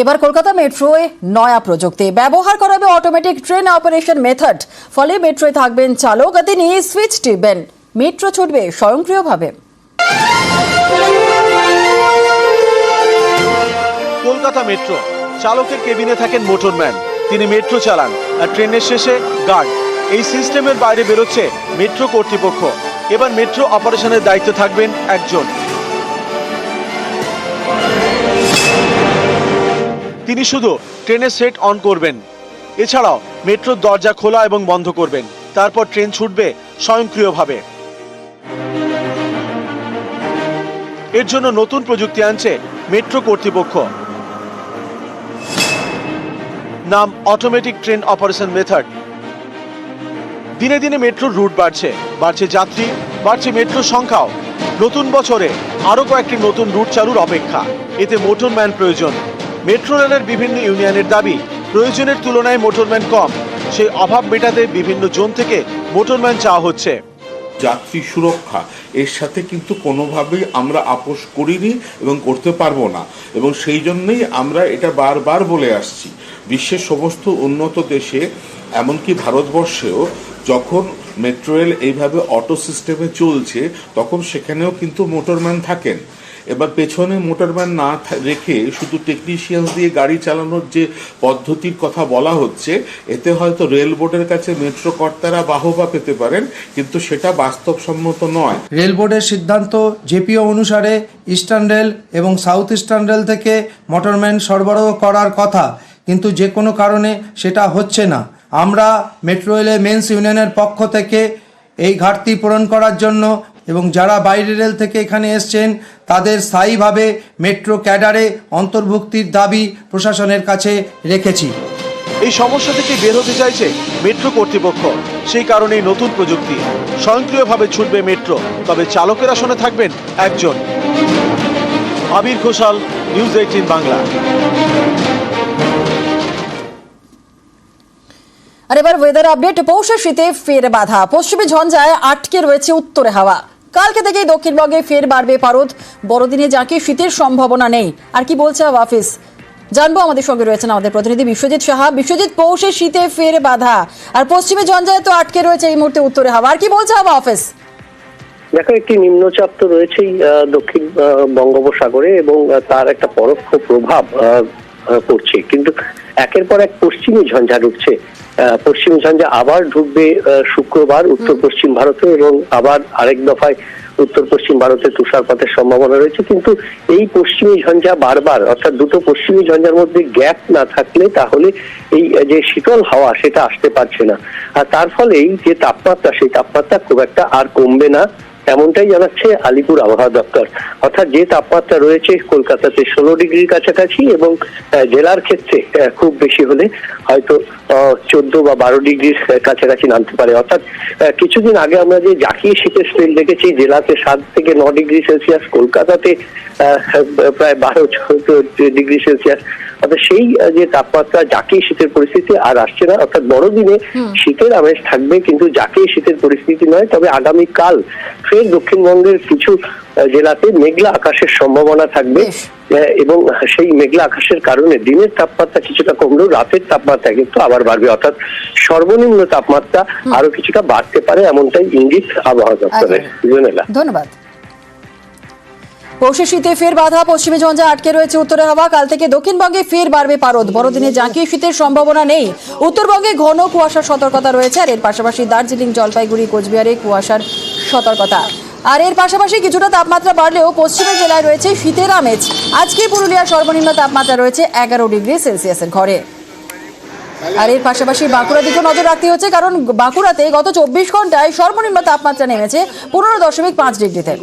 এবার কলকাতা মেট্রোয় নয়া প্রযুক্তি। ব্যবহার করাবে অটোমেটিক ট্রেন অপারেশন মেথড ফলে মেট্রোয় থাকবেন চালক আর তিনি সুইচ টিপবেন। মেট্রো ছুটবে স্বয়ংক্রিয়ভাবে। কলকাতা মেট্রো। চালকের কেবিনে থাকেন মোটরম্যান তিনি মেট্রো চালান আর ট্রেনের শেষে গার্ড এই সিস্টেমের বাইরে বেরোচ্ছে মেট্রো কর্তৃপক্ষ। এবার মেট্রো অপারেশনের দায়িত্ব থাকবেন একজন। তিনি শুধু ট্রেনের সেট অন করবেন। এছাড়াও মেট্রোর দরজা খোলা এবং বন্ধ করবেন। তারপর ট্রেন ছুটবে স্বয়ংক্রিয়ভাবে। এর জন্য নতুন প্রযুক্তি আনছে মেট্রো কর্তৃপক্ষ। নাম অটোমেটিক ট্রেন অপারেশন মেথড দিনে দিনে মেট্রোর রুট বাড়ছে। বাড়ছে যাত্রী, বাড়ছে মেট্রোর সংখ্যাও। নতুন বছরে আরও কয়েকটি নতুন রুট চালুর অপেক্ষা। এতে মোটর ম্যান প্রয়োজন। মেট্রো রেলের বিভিন্ন ইউনিয়নের দাবি, প্রয়োজনের তুলনায় মোটরম্যান কম। সেই অভাব মেটাতে বিভিন্ন জোন থেকে মোটরম্যান চাওয়া হচ্ছে। যাত্রী সুরক্ষা, এর সাথে কিন্তু কোনোভাবেই আমরা আপোষ করিনি এবং করতে পারব না। এবং সেই জন্যই আমরা এটা বারবার বলে আসছি। বিশ্বের সমস্ত উন্নত দেশে, এমনকি ভারতবর্ষেও, যখন মেট্রো রেল এইভাবে অটো সিস্টেমে চলছে, তখন সেখানেও কিন্তু মোটরম্যান থাকেন। এবার পেছনে মোটরম্যান না রেখে শুধু টেকনিশিয়ানস দিয়ে গাড়ি চালানোর যে পদ্ধতির কথা বলা হচ্ছে, এতে হয়তো রেল বোর্ডের কাছে মেট্রো কর্তারা বাহবা পেতে পারেন, কিন্তু সেটা বাস্তবসম্মত নয়। রেল বোর্ডের সিদ্ধান্ত জেপিও অনুসারে ইস্টার্ন রেল এবং সাউথ ইস্টার্ন রেল থেকে মোটরম্যান সরবরাহ করার কথা, কিন্তু যে কোনো কারণে সেটা হচ্ছে না। আমরা মেট্রো রেলের মেন্স ইউনিয়নের পক্ষ থেকে এই ঘাটতি পূরণ করার জন্য এবং যারা বাইরের রেল থেকে এখানে এসছেন তাদের স্থায়ীভাবে মেট্রো ক্যাডারে অন্তর্ভুক্তির দাবি প্রশাসনের কাছে রেখেছি। এই সমস্যা থেকে বের হতে চাইছে মেট্রো কর্তৃপক্ষ। সেই কারণেই নতুন প্রযুক্তি। স্বয়ংক্রিয়ভাবে ছুটবে মেট্রো তবে চালকের আসনে থাকবেন একজন। Abir Ghoshal news eighteen Bangla. আর এবার ওয়েদার আপডেট পৌষের শীতে ফের বাধা। পশ্চিমী ঝঞ্ঝায় আটকে রয়েছে উত্তরে হাওয়া। কালকে থেকেই দক্ষিণবঙ্গে ফের বাড়বে পারদ। বড়দিনে যাকে শীতের সম্ভাবনা নেই। আর কি বলছে হাওয়া জানব আমাদের সঙ্গে রয়েছেন আমাদের প্রতিনিধি বিশ্বজিৎ সাহা। বিশ্বজিৎ পৌষের শীতে ফের বাধা। আর পশ্চিমে জঞ্জায় তো আটকে রয়েছে এই মুহূর্তে উত্তরে হাওয়া। আর কি বলছে হাওয়া অফিস দেখো, একটি নিম্নচাপ তো রয়েছেই দক্ষিণ বঙ্গোপসাগরে এবং তার একটা পরোক্ষ প্রভাব পড়ছে। কিন্তু একের পর এক পশ্চিমী ঝঞ্ঝা ঢুকছে। পশ্চিম ঝঞ্ঝা আবার ঢুকবে শুক্রবার উত্তর পশ্চিম ভারতে এবং আবার আরেক দফায় উত্তর পশ্চিম ভারতে তুষারপাতের সম্ভাবনা রয়েছে। কিন্তু এই পশ্চিমী ঝঞ্ঝা বারবার, অর্থাৎ দুটো পশ্চিমী ঝঞ্ঝার মধ্যে গ্যাপ না থাকলে তাহলে এই যে শীতল হাওয়া সেটা আসতে পারছে না। আর তার ফলেই যে তাপমাত্রা, সেই তাপমাত্রা খুব একটা আর কমবে না। এমনটাই জানাচ্ছে আলিপুর আবহাওয়া দপ্তর। অর্থাৎ যে তাপমাত্রা রয়েছে কলকাতাতে ষোলো ডিগ্রির কাছাকাছি এবং জেলার ক্ষেত্রে খুব বেশি হলে হয়তো চোদ্দ বা বারো ডিগ্রির কাছাকাছি নামতে পারে। অর্থাৎ কিছুদিন আগে আমরা যে জাকিয়ে শীতের স্পেল দেখেছি, জেলাতে সাত থেকে ন ডিগ্রি সেলসিয়াস, কলকাতাতে প্রায় বারো ডিগ্রি সেলসিয়াস অর্থাৎ সেই যে তাপমাত্রা জাকিয়ে শীতের পরিস্থিতি আর আসছে না অর্থাৎ বড়দিনে শীতের আমেজ থাকবে কিন্তু জাকিয়ে শীতের পরিস্থিতি নয় তবে আগামী কাল ফের দক্ষিণবঙ্গের কিছু জেলাতে মেঘলা আকাশের সম্ভাবনা থাকবে। এবং সেই মেঘলা আকাশের কারণে দিনের তাপমাত্রা কিছুটা কমলেও রাতের তাপমাত্রা কিন্তু আবার বাড়বে অর্থাৎ সর্বনিম্ন তাপমাত্রা আরও কিছুটা বাড়তে পারে এমনটাই ইঙ্গিত আবহাওয়া দপ্তরের। জুনেলা ধন্যবাদ। পৌষে শীতে ফের বাধা, পশ্চিমে ঝঞ্ঝা আটকে রয়েছে উত্তরে হাওয়া, কাল থেকে দক্ষিণবঙ্গে ফের বাড়বে পারদ। বড়দিনে জাঁকিয়ে শীতের সম্ভাবনা নেই। উত্তরবঙ্গে ঘন কুয়াশার সতর্কতা রয়েছে, আর এর পাশাপাশি দার্জিলিং, জলপাইগুড়ি, কোচবিহারে কুয়াশার সতর্কতা। আর এর পাশাপাশি কিছুটা তাপমাত্রা বাড়লেও পশ্চিমের জেলায় রয়েছে শীতের আমেজ। আজকে পুরুলিয়ার সর্বনিম্ন তাপমাত্রা রয়েছে এগারো ডিগ্রি সেলসিয়াসের ঘরে। আর এর পাশাপাশি বাঁকুড়ার দিকে নজর রাখতে হচ্ছে, কারণ বাঁকুড়াতে গত চব্বিশ ঘন্টায় সর্বনিম্ন তাপমাত্রা নেমেছে পনেরো দশমিক পাঁচ ডিগ্রিতে।